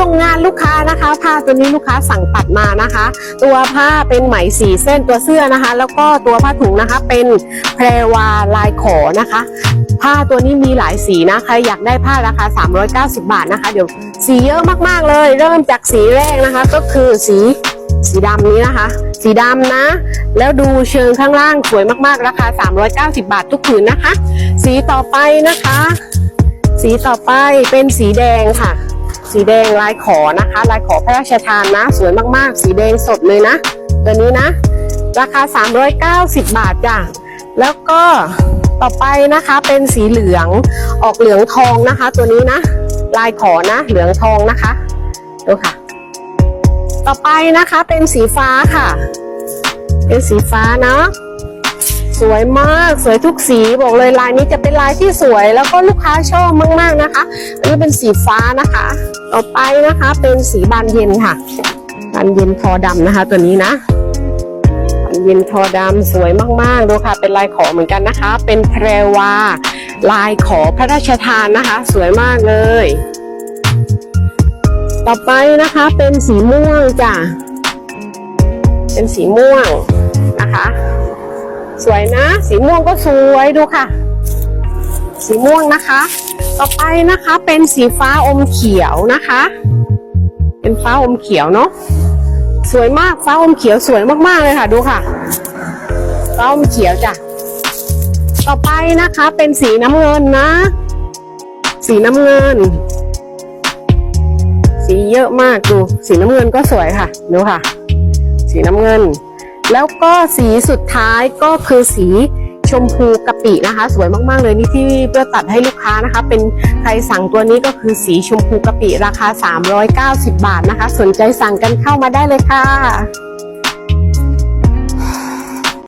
ส่งงานลูกค้านะคะ ผ้าตัวนี้ลูกค้าสั่งตัดมานะคะ ตัวผ้าเป็นไหมสีเส้นตัวเสื้อนะคะ แล้วก็ตัวผ้าถุงนะคะ เป็นแพรวาลายขอนะคะ ผ้าตัวนี้มีหลายสีนะใครอยากได้ผ้าราคา 390 บาทนะคะ เดี๋ยวสีเยอะมากๆเลย เริ่มจากสีแรกนะคะ ก็คือสีสีดำนี้นะคะ สีดำนะ แล้วดูเชิงข้างล่างสวยมากๆ ราคา 390 บาททุกผืนนะคะ สีต่อไปนะคะ สีต่อไปเป็นสีแดงค่ะ สีแดงลายขอนะคะ ลายขอพระราชทานนะ สวยมากๆ สีแดงสดเลยนะ ตัวนี้นะ ราคา 390 บาทจ้ะแล้วก็ต่อไปนะคะเป็นสีเหลืองออกเหลืองทองนะคะ ตัวนี้นะ ลายขอนะ เหลืองทองนะคะดูค่ะ ต่อไปนะคะเป็นสีฟ้าค่ะ เป็นสีฟ้าเนาะ สวยมากสวยทุกสีบอกเลยลายนี้จะเป็นลายที่สวย แล้วก็ลูกค้าชอบมากๆนะคะ อันนี้เป็นสีฟ้านะคะ ต่อไปนะคะเป็นสีบานเย็นค่ะบานเย็นทอดำนะคะ ตัวนี้นะบานเย็นทอดำสวยมากๆดูค่ะ เป็นลายขอเหมือนกันนะคะ เป็นแพรวาลายขอพระราชทานนะคะ สวยมากเลย ต่อไปนะคะเป็นสีม่วงจ้ะเป็นสีม่วงนะคะ สวยนะ สีม่วงก็สวยดูค่ะ สีม่วงนะคะ ต่อไปนะคะเป็นสีฟ้าอมเขียวนะคะ เป็นฟ้าอมเขียวเนาะสวยมากฟ้าอมเขียวสวยมากๆเลยค่ะ ดูค่ะ ฟ้าอมเขียวจ้ะต่อไปนะคะเป็นสีน้ำเงินนะ สีน้ำเงิน สีเยอะมากดู สีน้ำเงินก็สวยค่ะดูค่ะ สีน้ำเงิน แล้วก็สีสุดท้ายก็คือสีชมพูกะปินะคะ สวยมากๆเลยนี่ที่เพื่อตัดให้ลูกค้านะคะ เป็นใครสั่งตัวนี้ก็คือสีชมพูกะปิราคา 390 บาทนะคะ สนใจสั่งกันเข้ามาได้เลยค่ะ